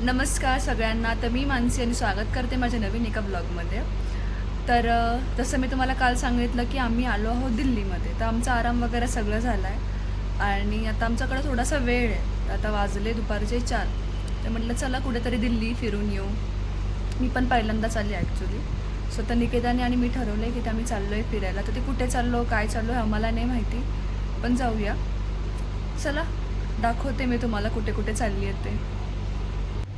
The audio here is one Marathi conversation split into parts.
नमस्कार सगळ्यांना. तर मी मानसी आणि स्वागत करते माझ्या नवीन एका ब्लॉगमध्ये. तर तसं मी तुम्हाला काल सांगितलं की आम्ही आलो आहोत दिल्लीमध्ये. तर आमचा आराम वगैरे सगळं झाला आहे आणि आता आमच्याकडे थोडासा वेळ आहे. आता वाजले दुपारचे चार. तर म्हटलं चला कुठेतरी दिल्ली फिरून येऊ. मी पण पहिल्यांदाच आली ॲक्च्युली सो तर निकेताने आणि मी ठरवलं आहे की ते आम्ही चाललो आहे फिरायला. तर ते कुठे चाललो काय चाललो आहे आम्हाला नाही माहिती. पण जाऊया. चला दाखवते मी तुम्हाला कुठे कुठे चालली आहे ते.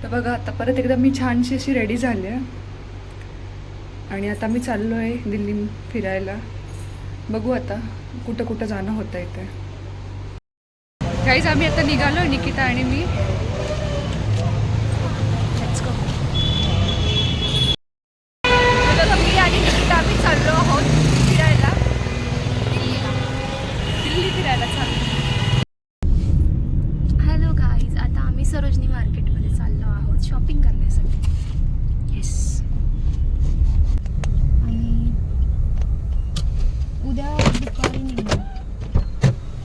तर बघा आता परत एकदा मी छानशी अशी रेडी झाली आहे. आणि आता मी चाललो आहे दिल्ली फिरायला. बघू आता कुठं कुठं जाणं होतं इथे काहीच आम्ही आता निघालो निकिता आणि मी. आता मी आणि निकिता आम्ही चाललो आहोत फिरायला. दिल्लीला. दिल्ली फिरायला चाललो हॅलो गाईज आता आम्ही सरोजनी मार्केटमध्ये चाललो आहोत शॉपिंग करण्यासाठी येस आणि उद्या दुपारी निघू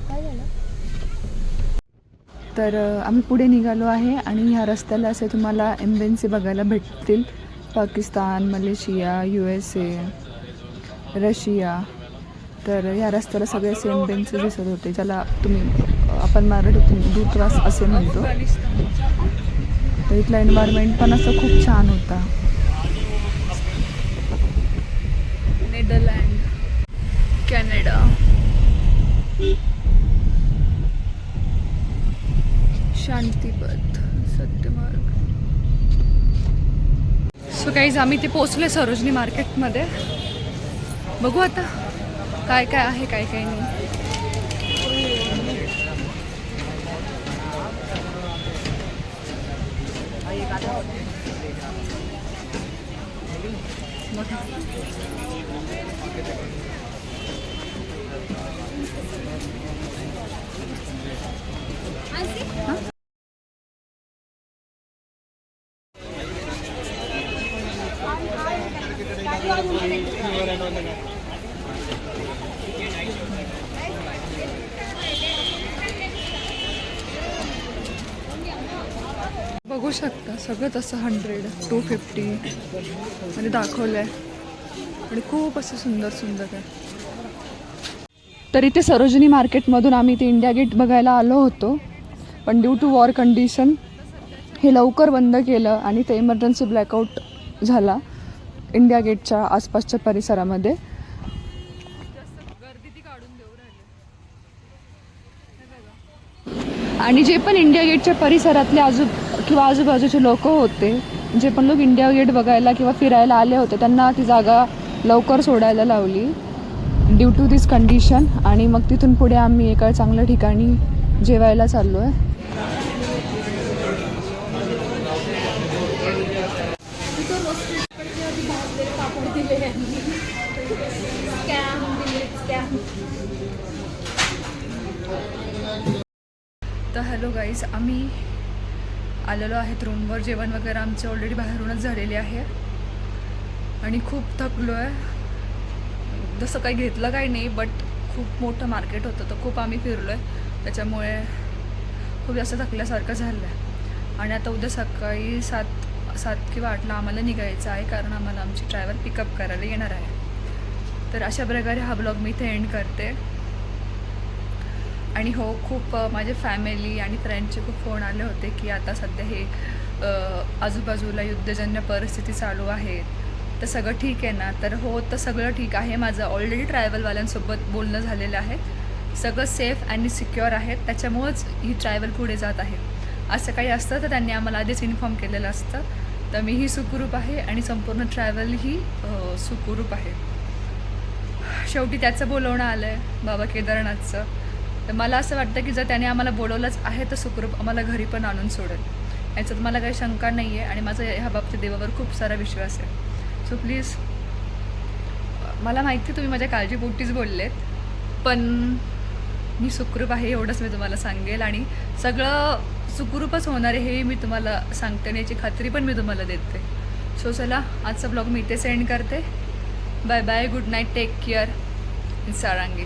काय झालं तर आम्ही पुढे निघालो आहे आणि ह्या रस्त्याला असे तुम्हाला एम्बेन्सी बघायला भेटतील. Pakistan Malaysia U S A Russia. तर ह्या रस्त्याला सगळे असे एम्बेन्सी दिसत होते ज्याला तुम्ही आपण मराठीतून दूतवास असे म्हणतो. तर इथला एन्व्हायरमेंट पण असं खूप छान होता. Netherland Canada. Shantipath Satyamarg so काहीच आम्ही ते पोचले सरोजनी मार्केटमध्ये बघू आता काय काय आहे काय काय नाही बघा. बघू शकता सगळं तसं हंड्रेड टू फिफ्टी म्हणजे दाखवलं आहे आणि खूप असं सुंदर सुंदर आहे. तर इथे सरोजिनी मार्केटमधून आम्ही ते इंडिया गेट बघायला आलो होतो. पण ड्यू टू वॉर कंडिशन हे लवकर बंद केलं आणि ते इमर्जन्सी ब्लॅकआउट झाला. इंडिया गेटच्या आसपासच्या परिसरामध्ये. आणि जे पण इंडिया गेटच्या परिसरातले आजू किंवा आजूबाजूचे लोक होते जे पण लोक इंडिया गेट बघायला किंवा फिरायला आले होते त्यांना ती जागा लवकर सोडायला लावली. ड्यू टू दिस कंडिशन आणि मग तिथून पुढे आम्ही एका चांगल्या ठिकाणी जेवायला चाललो आहे तर हॅलो गाईज आम्ही आलेलो आहेत रूमवर जेवण वगैरे आमचे ऑलरेडी बाहेरूनच झालेले आहे. आणि खूप थकलो आहे जसं काही घेतलं काही नाही बट खूप मोठं मार्केट होतं तर खूप आम्ही फिरलो आहे त्याच्यामुळे खूप जास्त थकल्यासारखं झालं आहे आणि आता उद्या सकाळी सात सात किंवा आठला आम्हाला निघायचं आहे कारण आम्हाला आमची ड्रायव्हर पिकअप करायला येणार आहे. तर अशा प्रकारे हा ब्लॉग मी इथे एंड करते. आणि हो खूप माझ्या फॅमिली आणि फ्रेंडचे खूप फोन आले होते की आता सध्या हे आजूबाजूला युद्धजन्य परिस्थिती चालू आहे. तर सगळं ठीक आहे ना? तर हो तर सगळं ठीक आहे. माझं ऑलरेडी ट्रॅव्हलवाल्यांसोबत बोलणं झालेलं आहे. सगळं सेफ आणि सिक्युअर आहे. त्याच्यामुळंच ही ट्रॅव्हल पुढे जात आहे. असं काही असतं तर त्यांनी आम्हाला आधीच इन्फॉर्म केलेलं असतं. तर मीही सुखरूप आहे आणि संपूर्ण ट्रॅव्हल ही सुखरूप आहे. शेवटी त्याचं बोलवणं आलं आहे बाबा केदारनाथचं. तर मला असं वाटतं की जर त्याने आम्हाला बोलवलंच आहे तर सुखरूप आम्हाला घरी पण आणून सोडेल. याच्यात मला काही शंका नाही आहे आणि माझा ह्या बाबतीत देवावर खूप सारा विश्वास आहे. सो प्लीज मला माहिती आहे तुम्ही माझ्या काळजीपोटीच बोललेत पण मी सुखरूप आहे एवढंच मी तुम्हाला सांगेल. आणि सगळं सुखरूपच होणार आहे हे मी तुम्हाला सांगते आणि याची खात्री पण मी तुम्हाला देते. सो चला आजचा ब्लॉग मी इथे सेंड करते. Bye bye good night take care Sarangi